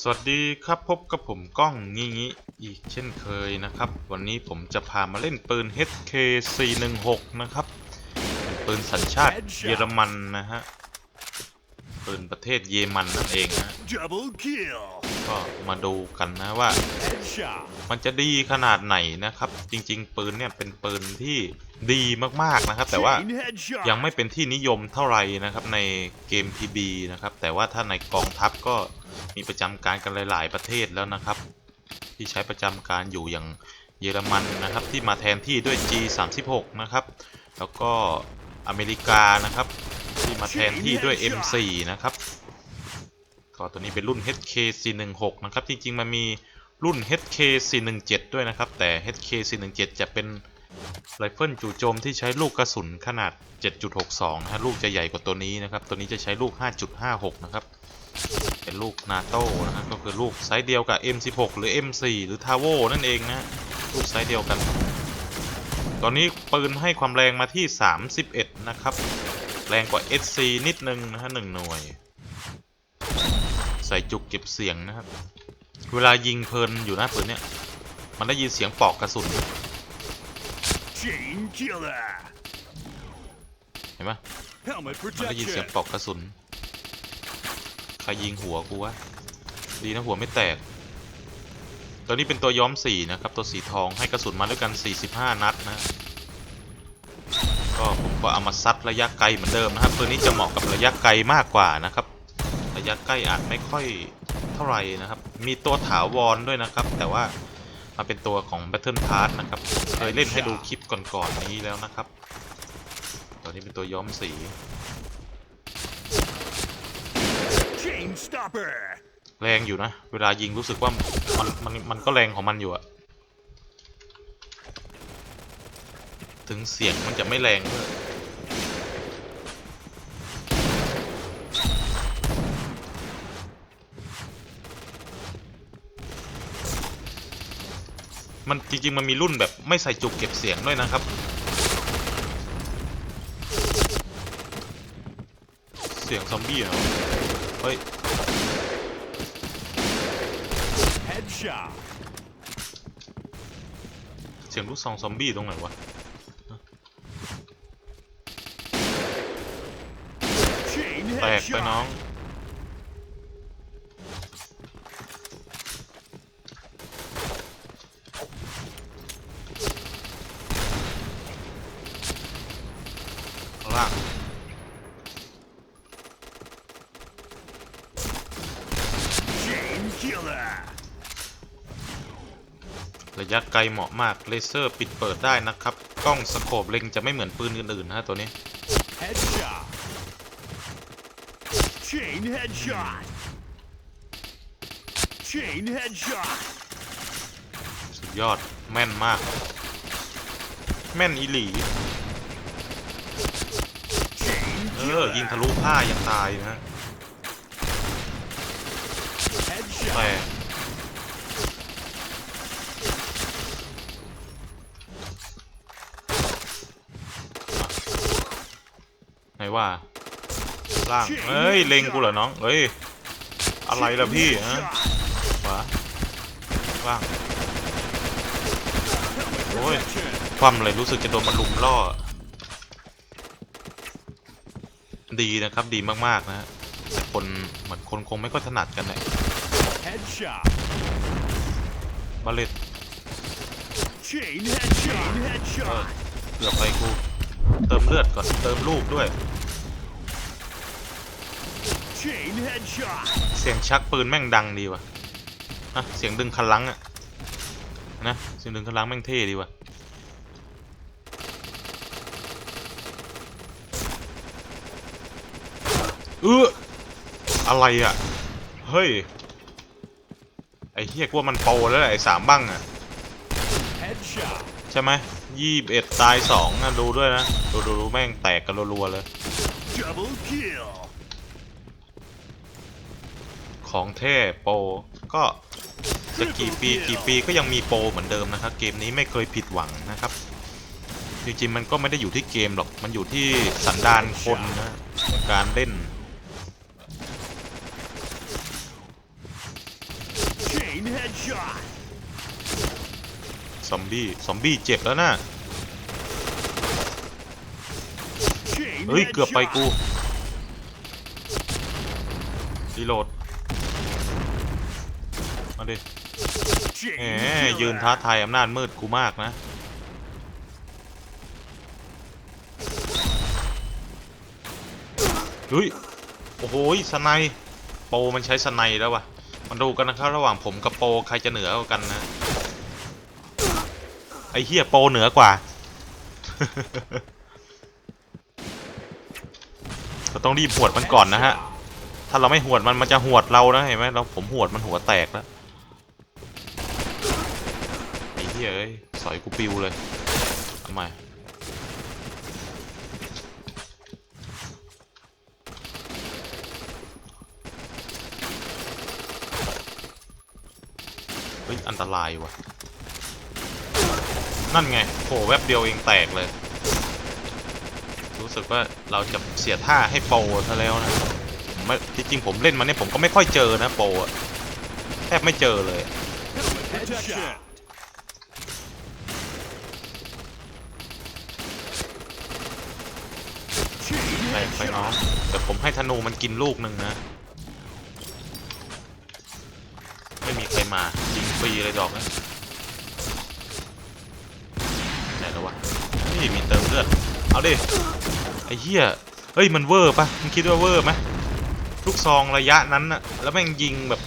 สวัสดีครับพบกับผมก้องงี้งี้อีกเช่นเคยนะครับ วันนี้ผมจะพามาเล่นปืน HK416 นะครับ ปืนสัญชาติเยอรมันนะฮะ ปืนประเทศเยอรมันนั่นเองนะ Double kill. ก็มาดูกันนะว่า Headshot. มันจะดีขนาดไหนนะครับ จริง ๆ ปืนเนี่ยเป็นปืนที่ดีมากๆนะครับ แต่ว่า Chain headshot. ยังไม่เป็นที่นิยมเท่าไหร่นะครับในเกม PB นะครับ แต่ว่าถ้าในกองทัพก็มีประจำการกันหลาย ๆ ประเทศแล้วนะครับ ที่ใช้ประจำการอยู่อย่างเยอรมันนะครับ ที่มาแทนที่ด้วย G36 นะครับ แล้วก็อเมริกานะครับ ที่มาแทนที่ด้วย M4 นะครับ ก็ตัวนี้เป็นรุ่น HK416 นะครับจริงๆมันมีรุ่น HK417 ด้วยนะครับ แต่ HK417 จะเป็นไรเฟิลจู่โจมที่ใช้ลูกกระสุนขนาด 7.62 นะฮะลูกจะใหญ่กว่าตัวนี้นะครับ ตัวนี้จะใช้ลูก 5.56 นะครับ เป็นลูกนาโต้นะฮะก็คือลูกไซส์เดียวกับ M16 หรือ M4 หรือ t a v o นั่นเองนะลูกไซส์เดียวกัน ตอนนี้ปืนให้ความแรงมาที่ 31 นะครับ แรงกว่า SC นิดนึงนะฮะหนึ่งหน่วย ส่จุกเก็บเสียงนะครับ เวลายิงเพลินอยู่หนะปืนเนี้ยมันได้ยินเสียงปอกกระสุน เห็นไหมมันได้ยินเสียงปอกกระสุน ใครยิงหัวกูวะ ดีนะหัวไม่แตก ตัวนี้เป็นตัวย้อมสีนะครับ ตัวสีทองให้กระสุนมาด้วยกัน 45 นัดนะก็ผมก็เอามาซัดระยะไกลเหมือนเดิมนะครับ ตัวนี้จะเหมาะกับระยะไกลมากกว่านะครับ ระยะใกล้อาจไม่ค่อยเท่าไหร่นะครับ มีตัวถาวรด้วยนะครับ แต่ว่ามาเป็นตัวของ Battle Pass นะครับ เคยเล่นให้ดูคลิปก่อนๆนี้แล้วนะครับตัวนี้เป็นตัวย้อมสี แรงอยู่นะ เวลายิงรู้สึกว่ามันมันมันก็แรงของมันอยู่อะถึงเสียงมันจะไม่แรงเท่า มันจริงๆมันมีรุ่นแบบไม่ใส่จุกเก็บเสียงด้วยนะครับ เสียงซอมบี้เหรอเฮ้ย Headshot. เสียงลูกซองซอมบี้ตรงไหนวะ Chain แตกไปน้อง headshot. ข้างล่าง Chain killer. ระยะไกลเหมาะมากเลเซอร์ปิดเปิดได้นะครับ กล้องสโคปเล็งจะไม่เหมือนปืนอื่นๆนะฮะตัวนี้ Headshot. Chain headshot. Chain headshot. สุดยอดแม่นมาก แม่นอีหลี Chain เออ ยิงทะลุผ้ายังตายนะฮะ Headshot. แต่ไหนว่าล่างเฮ้ย เล็งกูเหรอน้องเฮ้ย อะไรล่ะพี่ฮะขวาล่าง โอ้ย ความเลยรู้สึกจะโดนมันลุมล่อ ดีนะครับ ดีมาก ๆ นะฮะแต่คนเหมือนคนคงไม่ค่อยถนัดกันเลย Headshot. บาเลต Chain headshot. Chain เออ headshot. เกือบไปกู เติมเลือดก่อน เติมลูกด้วย Chain headshot. เสียงชักปืนแม่งดังดีว่ะนะเสียงดึงคันลังอะนะ เสียงดึงคันลังแม่งเท่ดีว่ะ เอออะไรอะเฮ้ยไอ้เฮียกว่ามันโปรแล้วแหละไอ้สามบ้างอะ Headshot. ใช่ไหมยี่สิบเอ็ดตายสองนะดูด้วยนะดูดูดูแม่งแตกกันรัวๆเลยของแท้โปรก็จะกี่ปีกี่ปีก็ยังมีโปรเหมือนเดิมนะครับ เกมนี้ไม่เคยผิดหวังนะครับ จริงๆมันก็ไม่ได้อยู่ที่เกมหรอกมันอยู่ที่สันดานคนนะในการเล่น Chain headshot. ซอมบี้ ซอมบี้เจ็บแล้วนะเฮ้ย เกือบไปกูรีโหลด มาดิแหมยืนท้าทายอำนาจมืดกูมากนะ เฮ้ย โอ้โหสไนโปมันใช้สไนแล้ววะ มาดูกันนะครับระหว่างผมกับโปใครจะเหนือกว่ากันนะ ไอเฮียโปเหนือกว่า เราต้องรีบหวดมันก่อนนะฮะ ถ้าเราไม่หวดมันมันจะหวดเรานะเห็นไหมเราผมหวดมันหัวแตกแล้วไอเหี้ยเอ้ยสอยกูปิวเลยทำไม อันตรายว่ะ นั่นไงโผล่แวบเดียวเองแตกเลย รู้สึกว่าเราจะเสียท่าให้โปรซะแล้วนะผมไม่จริงๆผมเล่นมาเนี่ยผมก็ไม่ค่อยเจอนะโปรอะแทบไม่เจอเลย ไปไปน้องแต่ผมให้ธนูมันกินลูกหนึ่งนะ ไม่มีใครมา ฟรีเลยดอกนะไหนแล้ววะนี่มีเติมเลือด เอาดิ ไอ้เหี้ย เฮ้ยมันเวอร์ปะมันคิดว่าเวอร์ไหมลูกซองระยะนั้นนะแล้วแม่งยิงแบบ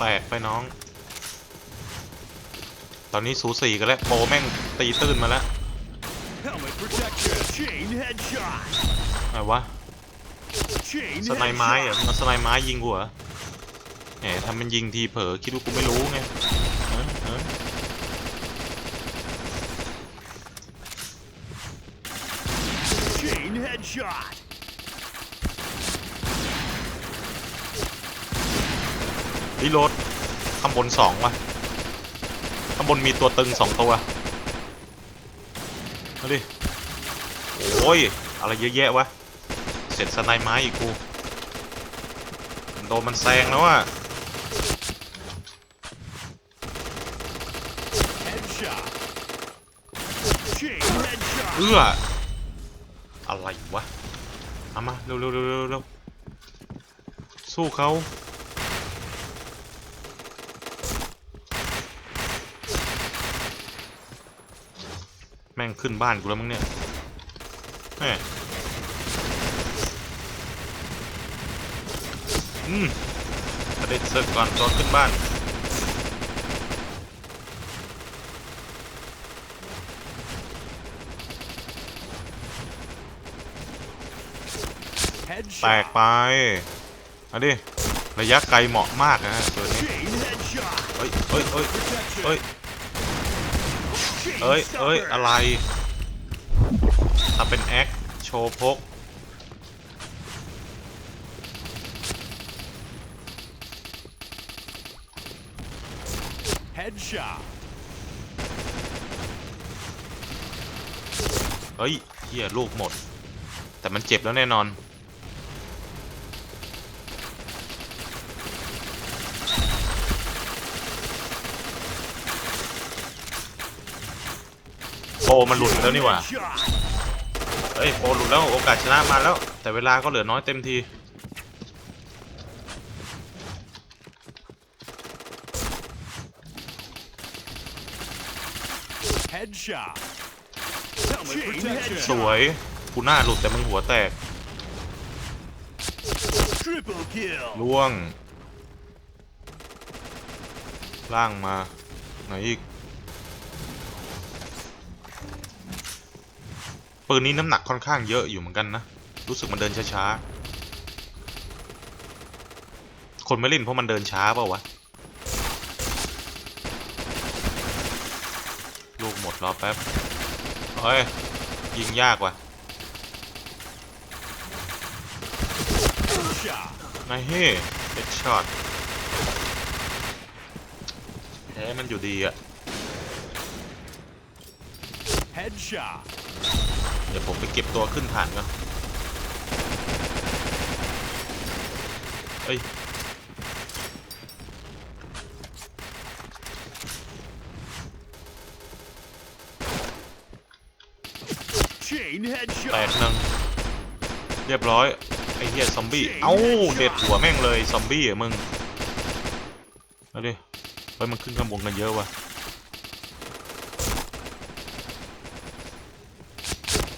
แต Headshot. กไปน้อง ตอนนี้สูสีกันแล้วโปรแม่งตีตื้นมาแล้ว Helmet protection. Chain headshot. อะไรวะ Chain สไนไม้เหร headshot. อะมันสไนไม้ยิงกูเหรอแหมทำมันยิงทีเผลอคิดว่ากูไม่รู้ไงเออเออ Chain headshot. รีโหลดข้างบนสองวะข้างบนมีตัวตึงสองตัวมาดิโอ้ย อะไรเยอะแยะวะ เสร็จสไนไม้อีกกูโดนมันแซงแล้วอะ Headshot. Chain headshot. เอื้ออะไรวะ เอามา เร็วเร็วเร็วเร็วเร็วสู้เขา แม่งขึ้นบ้านกูแล้วมั้งเนี่ยแม่อืมประเด็นเซิร์ฟก่อนตอนขึ้นบ้านแตก Headshot. ไปเอาดิระยะไกลเหมาะมากนะฮะตัวนี้ Chain headshot. เฮ้ยเฮ้ยเฮ้ย Protection. เฮ้ย Chain เอ้ยเอ้ย stopper. อะไรทำเป็นแอคโชว์พก Headshot. เฮ้ยเฮียลูกหมด แต่มันเจ็บแล้วแน่นอน มันหลุดแล้วนี่หว่า Headshot. เฮ้ยโปรหลุดแล้วโอกาสชนะมาแล้ว แต่เวลาก็เหลือน้อยเต็มที Headshot. Helmet protection. สวยกูหน้าหลุดแต่มึงหัวแตก Triple kill. ล่วง ล่างมา ไหนอีก ปืนนี้น้ำหนักค่อนข้างเยอะอยู่เหมือนกันนะ รู้สึกมันเดินช้าๆ คนไม่เล่นเพราะมันเดินช้าเปล่าวะ ลูกหมดรอแป๊บ เฮ้ย ยิงยากว่ะ Headshot. นายเฮ้เด็ดช็อตพ้มันอยู่ดีอะ Headshot. เดี๋ยวผมไปเก็บตัวขึ้นฐานก่อนเอ้ยแตกหนึ่งเรียบร้อย ไอ้เหี้ยซอมบี้ เอ้าเด็ดหัวแม่งเลย ซอมบี้อะมึง เอาดิเฮ้ยมันขึ้นข้างบนกันเยอะว่ะ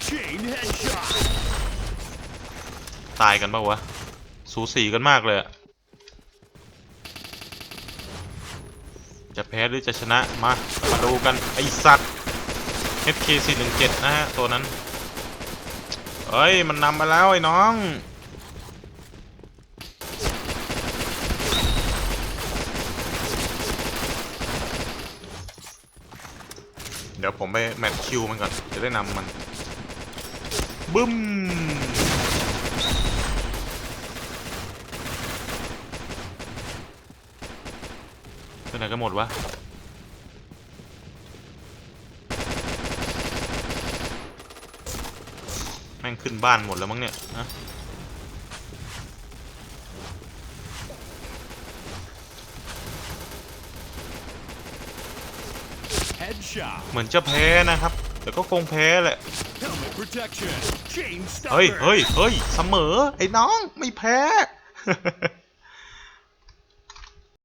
Chain headshot. ตายกันปะวะ สูสีกันมากเลยจะแพ้หรือจะชนะ มา มาดูกัน ไอสัตว์ HK417 นะฮะ ตัวนั้นเอ้ย มันนำมาแล้วไอ้น้อง เดี๋ยวผมไปแมทคิวมันก่อน จะได้นำมัน บึ้ม ไหนกันหมดวะแม่งขึ้นบ้านหมดแล้วมั้งเนี่ยนะเหมือนจะแพ้นะครับ แต่ก็คงแพ้แหละ เฮ้ยเฮ้ยเฮ้ยเสมอ ไอ้น้องไม่แพ้